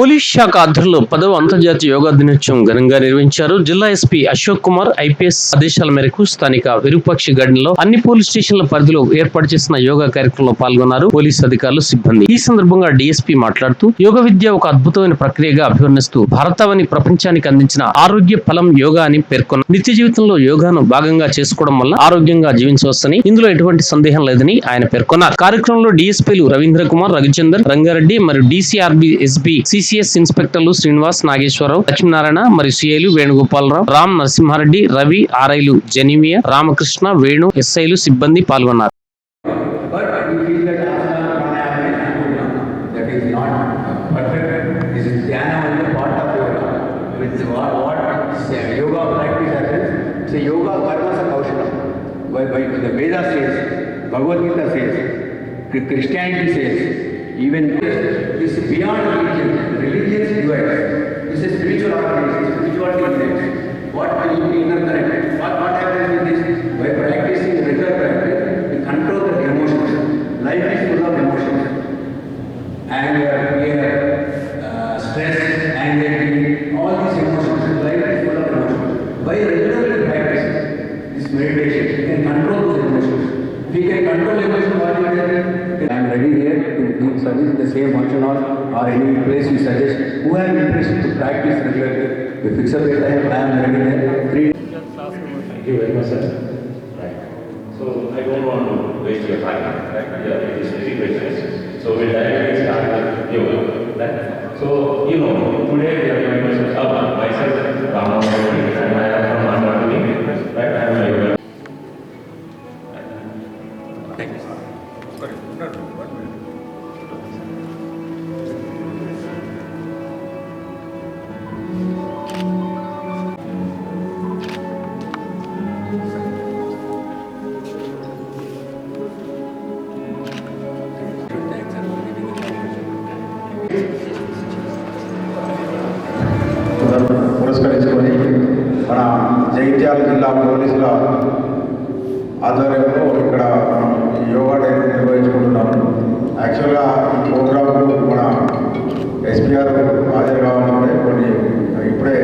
Police శాఖ ఆధ్వర్యంలో పదవ అంతర్జాతీయ యోగా దినోత్సవం ఘనంగా నిర్వహించారు. జిల్లా ఎస్పీ అశోక్ కుమార్ ఐపీఎస్ ఆదేశాల మేరకు స్థానిక విరూపాక్షి గడ్డలో అన్ని పోలీస్ స్టేషన్ల పరిధిలో ఏర్పాటు చేసిన యోగా కార్యక్రమంలో పాల్గొన్నారు పోలీస్ అధికారులు సిబ్బంది. ఈ సందర్భంగా డీఎస్పీ మాట్లాడుతూ యోగ విద్య ఒక అద్భుతమైన ప్రక్రియగా అభివర్ణిస్తూ భారతావని ప్రపంచానికి అందించిన ఆరోగ్య ఫలం యోగా అని పేర్కొన్నారు నిత్య జీవితంలో యోగాను భాగంగా చేసుకోవడం వల్ల ఆరోగ్యంగా జీవించవచ్చని ఇందులో ఎటువంటి సందేహం లేదని ఆయన పేర్కొన్నారు. కార్యక్రమంలో డీఎస్పీలు రవీంద్ర కుమార్ రవిచందర్ రంగారెడ్డి మరియు డీసీఆర్బీ ఎస్బీ ఐసీఎస్ ఇన్స్పెక్టర్లు శ్రీనివాస్ నాగేశ్వరరావు లక్ష్మీనారాయణ మరియు సిఐలు వేణుగోపాలరావు రామ్ నరసింహారెడ్డి రవి ఆర్ఐలు జనీమియ రామకృష్ణ వేణు ఎస్ఐలు సిబ్బంది పాల్గొన్నారు. Christianity says, even this is beyond religion. Religions divide. This is spiritual organization, spirituality unites. What will be inner connected? What, what happens with this? By practicing regular practice, we control the emotions. Life is full of emotions. Anger, fear, uh, stress, anxiety, all these emotions. Life is full of emotions. By regularly practicing this meditation, we can control those emotions. We can control emotions, what is it? I am ready here to give service the same function or any place you suggest, who have interest to practice regularly, we fix up a time, I am ready there. Three Thank you very much, sir. Right. So I don't want to waste your time. Yeah, it is very precious. So we'll directly start with. Right? So, you know, today we are going to myself, Rama and I am from Right? I am a yoga. Thank you. Jagtial జిల్లా పోలీసుల ఆధ్వర్యంలో ఇక్కడ మనం yoga day నిర్వహించుకుంటున్నాము. యాక్చువల్గా ఈ ప్రోగ్రాంకు మన SPR హాజరు కావాలంటే కొన్ని ఇప్పుడే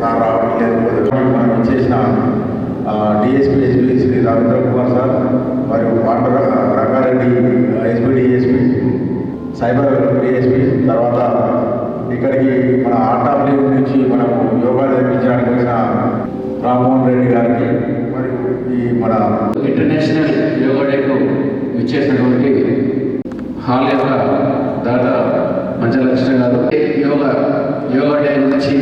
సార్ రావట్లేదు మనం ఇచ్చేసిన DSP SP Shri Ravindra Kumar sir మరియు పాండర Rangareddy SP DSP cyber DSP తర్వాత ఇక్కడికి మన ఆర్టాప్లీ నుంచి మనం యోగా నేర్పించడానికి వచ్చిన రామ్మోహన్ రెడ్డి గారికి. మరియు ఈ మన ఇంటర్నేషనల్ యోగా డేకు విచ్చేసినటువంటి హాల్ యొక్క దాత మంచలక్ష్మి గారు. యోగా యోగా డే గురించి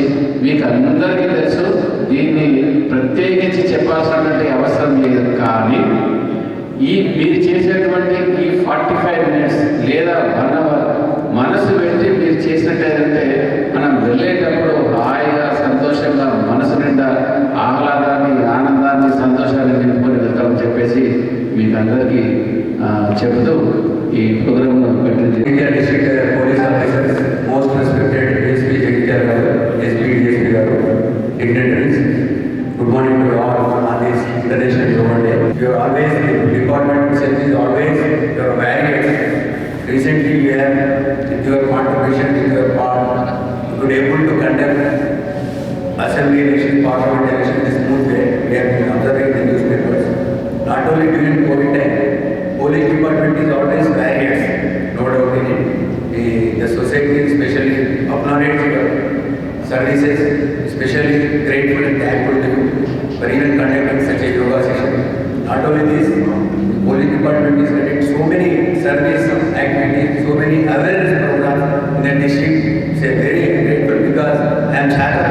మీకు అందరికీ తెలుసు దీన్ని ప్రత్యేకించి చెప్పాల్సినటువంటి అవసరం లేదు. కానీ ఈ మీరు చేసేటువంటి ఈ ఫార్టీ ఫైవ్ మినిట్స్ లేదా వన్ అవర్ మనసు పెట్టి మీరు చేసినట్టయితే మనం వెళ్ళేటప్పుడు నిండా ఆహ్లాదాన్ని ఆనందాన్ని సంతోషాన్ని నింపుకొని వెళ్తామని చెప్పేసి మీకు అందరికీ చెబుతూ ఈ ప్రోగ్రామ్ పెట్టింది. India district police officer most respected SP Jagtial garu SP DSP గారు డిగ్నెటరీ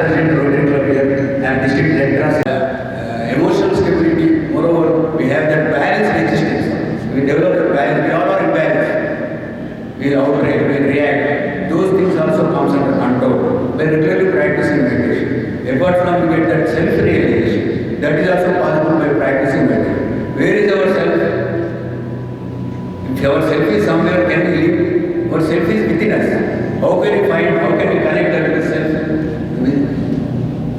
President Rotary Club here, am District. Uh, emotional stability, moreover, we have that balance existence. We develop that balance, we all are imbalance. We outrage, we react. Those things also comes under control by regularly practicing meditation. Apart from we get that self-realization, that is also possible by practicing meditation. Where is our self? If our self is somewhere, can we live? Our self is within us. How can we find,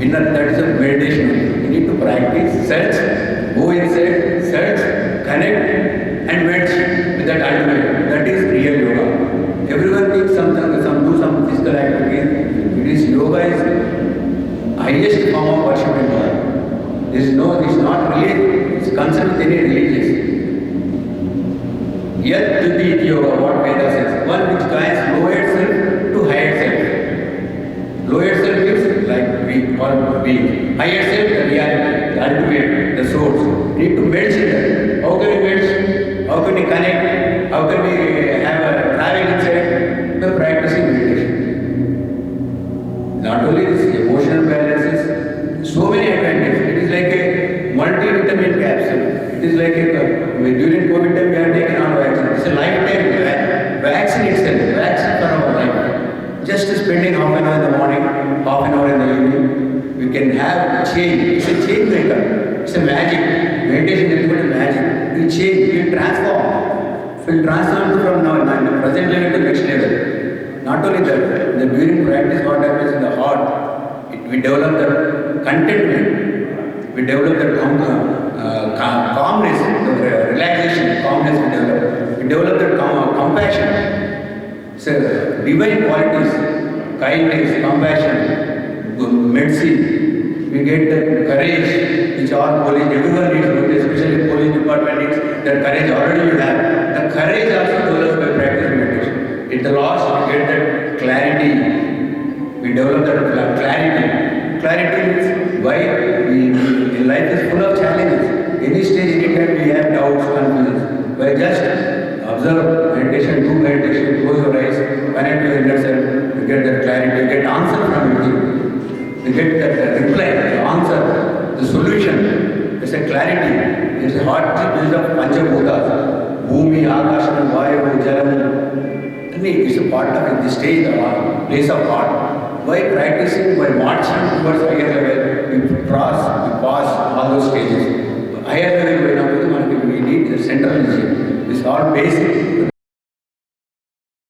inner that is a meditation. You need to practice, search, go inside, search, connect, and merge with that ultimate. That is real yoga. Everyone thinks something, some do some physical activity. It is yoga is highest form of worship in God. Is no, it is not really, it's concerned with any religious. Yet to be yoga, what How can we have a travel inside? By practicing meditation. Not only this emotional balances, so many advantages. It is like a multivitamin capsule. It is like a during COVID time we have taken our vaccine. It's a lifetime va- vaccine itself, vaccine for our life. Just spending half an hour in the morning, half an hour in the evening, we can have change. It's a change maker. It's a magic. Meditation is good magic. We change, we transform. Will transform from now, present level to next level. Not only that, the during practice, what happens in the heart, it, we develop the contentment, we develop the calm, uh, calm, calmness, the re- relaxation, calmness we develop. We develop the com- compassion. So, divine qualities, kindness, compassion, mercy. We get the courage which all police, everyone needs, especially police department needs that courage already you have. Courage also develops by practice meditation. At the last, we get that clarity. We develop that clarity. Clarity means why we, life is full of challenges. Any stage, any time we have doubts, confusions. By just observe meditation, do meditation, close your eyes, connect your inner self, you get that clarity, you get answer from within. You get that reply, the answer, the solution. It's a clarity. It's a heart built of Panchabhutas. Vayu, Jalam. And it's a part of it, the stage, the heart, place of heart. By practicing, by marching towards higher level, we cross, we pass all those stages. Higher level, we need the central region. It's all basic.